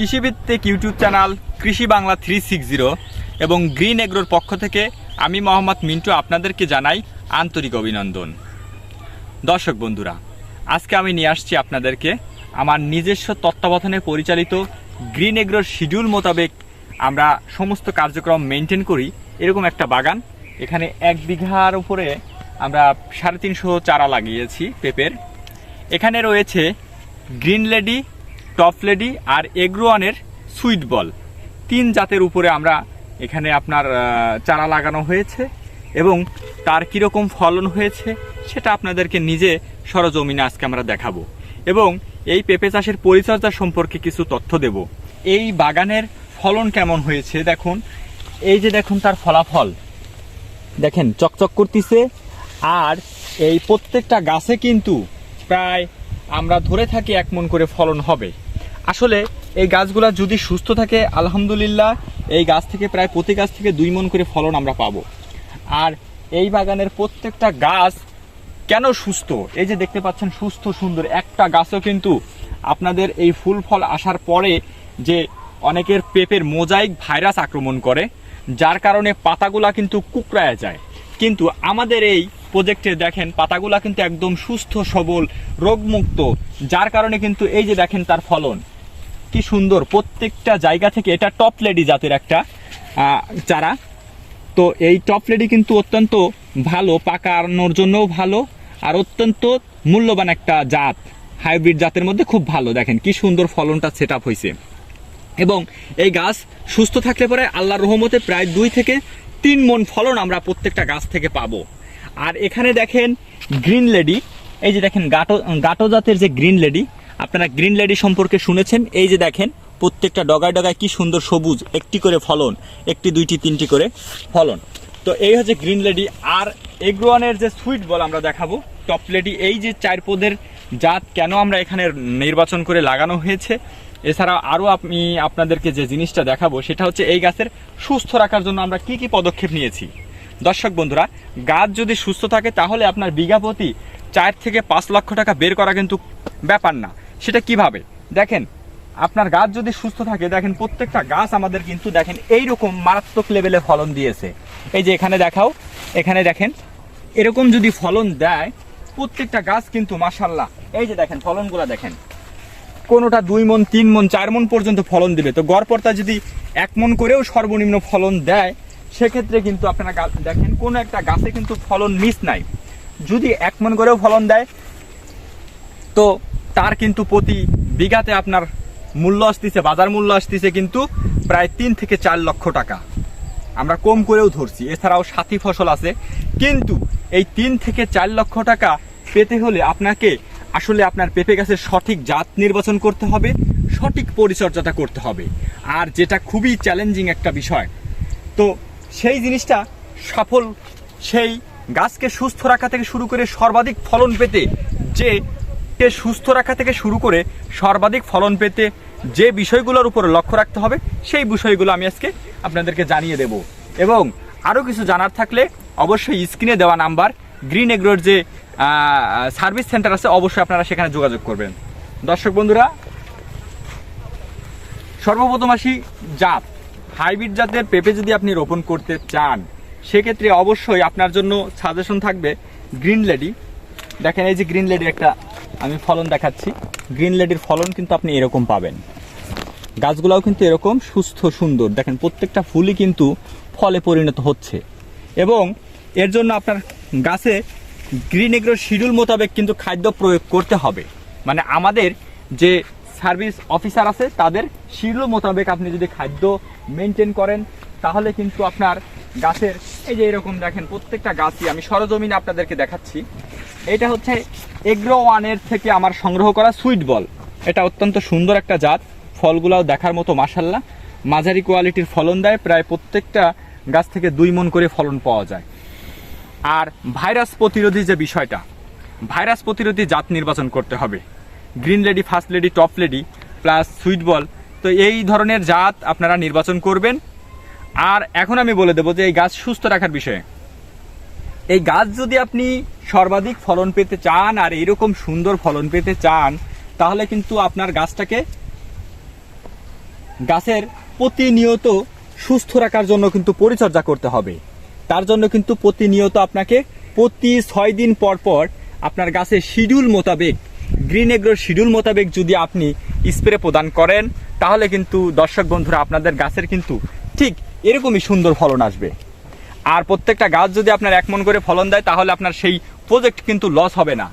কৃষিভিত্তিক YouTube channel Krishi Bangla three six zero এবং green এগ্রোর পক্ষ থেকে আমি মোহাম্মদ মিন্টু আপনাদেরকে জানাই আন্তরিক অভিনন্দন। দর্শক বন্ধুরা, আজকে আমি নিয়ে আসছি আপনাদেরকে আমার নিজস্ব তত্ত্বাবধানে পরিচালিত গ্রিন এগ্রোর শিডিউল মোতাবেক আমরা সমস্ত কার্যক্রম মেনটেন করি এরকম একটা বাগান। এখানে এক বিঘার উপরে আমরা সাড়ে তিনশো চারা লাগিয়েছি পেঁপের। এখানে রয়েছে গ্রিন লেডি টপ লেডি আর এগ্রোয়ানের সুইট বল। তিন জাতের উপরে আমরা এখানে আপনার চারা লাগানো হয়েছে এবং তার কীরকম ফলন হয়েছে সেটা আপনাদেরকে নিজে সরজমিনে আজকে আমরা দেখাবো এবং এই পেঁপে চাষের পরিচর্যা সম্পর্কে কিছু তথ্য দেব। এই বাগানের ফলন কেমন হয়েছে দেখুন। এই যে দেখুন তার ফলাফল। দেখেন, চকচক করতেছে আর এই প্রত্যেকটা গাছে কিন্তু প্রায় আমরা ধরে থাকি এক মন করে ফলন হবে। আসলে এই গাছগুলা যদি সুস্থ থাকে, আলহামদুলিল্লাহ, এই গাছ থেকে প্রায় প্রতি গাছ থেকে দুই মন করে ফলন আমরা পাবো। আর এই বাগানের প্রত্যেকটা গাছ কেন সুস্থ? এই যে দেখতে পাচ্ছেন, সুস্থ, সুন্দর একটা গাছও কিন্তু আপনাদের এই ফুল ফল আসার পরে যে অনেকের পেপের মোজাইক ভাইরাস আক্রমণ করে, যার কারণে পাতাগুলা কিন্তু কুকড়ায় যায়। কিন্তু আমাদের এই প্রজেক্টে দেখেন, পাতাগুলা কিন্তু একদম সুস্থ, সবল, রোগমুক্ত। যার কারণে কিন্তু এই যে দেখেন তার ফলন। কি সুন্দর, প্রত্যেকটা জায়গা থেকে এটা টপ লেডি জাতের একটা চারা। তো এই টপ লেডি কিন্তু অত্যন্ত ভালো, পাকানোর জন্যও ভালো, আর অত্যন্ত মূল্যবান একটা জাত। হাইব্রিড জাতের মধ্যে খুব ভালো, দেখেন কি সুন্দর ফলনটা সেট আপ হয়েছে এবং এই গাছ সুস্থ থাকলে পরে আল্লাহর রহমতে প্রায় দুই থেকে তিন মন ফলন আমরা প্রত্যেকটা গাছ থেকে পাবো। আর এখানে দেখেন গ্রিন লেডি। এই যে দেখেন গাটো গাটো জাতের যে গ্রিন লেডি, আপনারা গ্রিন লেডি সম্পর্কে শুনেছেন। এই যে দেখেন প্রত্যেকটা ডগায় ডগায় কি সুন্দর সবুজ, একটি করে ফলন, একটি, দুইটি, তিনটি করে ফলন। তো এই হচ্ছে গ্রিন লেডি। আর এগ্রোয়ানের যে সুইট বল আমরা দেখাবো, টপ লেডি, এই যে চার পদের জাত কেন আমরা এখানে নির্বাচন করে লাগানো হয়েছে। এছাড়া আরও আমি আপনাদেরকে যে জিনিসটা দেখাবো, সেটা হচ্ছে এই গাছের সুস্থ রাখার জন্য আমরা কি কি পদক্ষেপ নিয়েছি। দর্শক বন্ধুরা, গাছ যদি সুস্থ থাকে, তাহলে আপনার বিঘা প্রতি চার থেকে পাঁচ লক্ষ টাকা বের করা কিন্তু ব্যাপার না। সেটা কীভাবে? দেখেন, আপনার গাছ যদি সুস্থ থাকে, দেখেন প্রত্যেকটা গাছ আমাদের কিন্তু দেখেন এই রকম মারাত্মক লেভেলে ফলন দিয়েছে। এই যে এখানে দেখাও, এখানে দেখেন, এরকম যদি ফলন দেয়, প্রত্যেকটা গাছ কিন্তু মাসাল্লাহ এই যে দেখেন ফলনগুলো দেখেন, কোনোটা দুই মন, তিন মন, চার মন পর্যন্ত ফলন দিবে। তো গড়পড়তা যদি এক মন করেও সর্বনিম্ন ফলন দেয় সেক্ষেত্রে কিন্তু আপনারা দেখেন, কোনো একটা গাছে কিন্তু ফলন মিস নাই। যদি এক মন করেও ফলন দেয়, তো তার কিন্তু প্রতি বিঘাতে আপনার মূল্য আসতেছে, বাজার মূল্য আসতেছে কিন্তু প্রায় তিন থেকে চার লক্ষ টাকা। আমরা কম করেও ধরছি, এছাড়াও সাথী ফসল আছে। কিন্তু এই তিন থেকে চার লক্ষ টাকা পেতে হলে আপনাকে আসলে আপনার পেঁপে গাছের সঠিক জাত নির্বাচন করতে হবে, সঠিক পরিচর্যাটা করতে হবে। আর যেটা খুবই চ্যালেঞ্জিং একটা বিষয়, তো সেই জিনিসটা সফল সেই গাছকে সুস্থ রাখা থেকে শুরু করে সর্বাধিক ফলন পেতে, যে সুস্থ রাখা থেকে শুরু করে সর্বাধিক ফলন পেতে যে বিষয়গুলোর উপর লক্ষ্য রাখতে হবে, সেই বিষয়গুলো আমি আজকে আপনাদেরকে জানিয়ে দেব। এবং আরও কিছু জানার থাকলে অবশ্যই স্ক্রিনে দেওয়া নাম্বার, গ্রিন এগ্রোর যে সার্ভিস সেন্টার আছে, অবশ্যই আপনারা সেখানে যোগাযোগ করবেন। দর্শক বন্ধুরা, সর্বপ্রথম আসি জাত। হাইব্রিড জাতের পেঁপে যদি আপনি রোপণ করতে চান, সেক্ষেত্রে অবশ্যই আপনার জন্য সাজেশন থাকবে গ্রিন লেডি দেখেন এই যে গ্রিন লেডির একটা আমি ফলন দেখাচ্ছি। গ্রিন লেডির ফলন কিন্তু আপনি এরকম পাবেন। গাছগুলাও কিন্তু এরকম সুস্থ, সুন্দর। দেখেন প্রত্যেকটা ফুলই কিন্তু ফলে পরিণত হচ্ছে। এবং এর জন্য আপনার গাছে গ্রিন এগ্রোর শিডিউল মোতাবেক কিন্তু খাদ্য প্রয়োগ করতে হবে। মানে আমাদের যে সার্ভিস অফিসার আছে, তাদের শিডিউল মোতাবেক আপনি যদি খাদ্য মেনটেন করেন, তাহলে কিন্তু আপনার গাছের, এই যে এরকম দেখেন, প্রত্যেকটা গাছই আমি সরজমিনে আপনাদেরকে দেখাচ্ছি। এটা হচ্ছে এগ্রো ওয়ানের থেকে আমার সংগ্রহ করা সুইট বল এটা অত্যন্ত সুন্দর একটা জাত, ফলগুলাও দেখার মতো মাসাল্লাহ মাঝারি কোয়ালিটির ফলন দেয়, প্রায় প্রত্যেকটা গাছ থেকে দুই মন করে ফলন পাওয়া যায়। আর ভাইরাস প্রতিরোধী যে বিষয়টা, ভাইরাস প্রতিরোধী জাত নির্বাচন করতে হবে। Green lady, first lady, top lady, plus sweet ball. তো এই ধরনের জাত আপনারা নির্বাচন করবেন। আর এখন আমি বলে দেবো যে এই গাছ সুস্থ রাখার বিষয়ে। এই গাছ যদি আপনি সর্বাধিক ফলন পেতে চান আর এইরকম সুন্দর ফলন পেতে চান, তাহলে কিন্তু আপনার গাছটাকে গাছের প্রতিনিয়ত সুস্থ রাখার জন্য কিন্তু পরিচর্যা করতে হবে। তার জন্য কিন্তু প্রতিনিয়ত আপনাকে প্রতি ছয় দিন পর পর আপনার গাছের শিডিউল মোতাবেক গ্রিন এগ্রোর শিডিউল মোতাবেক যদি আপনি স্প্রে প্রদান করেন, তাহলে কিন্তু দর্শক বন্ধুরা আপনাদের গাছের কিন্তু ঠিক এরকমই সুন্দর ফলন আসবে। আর প্রত্যেকটা গাছ যদি আপনার এক মন করে ফলন দেয়, তাহলে আপনার সেই প্রজেক্ট কিন্তু লস হবে না।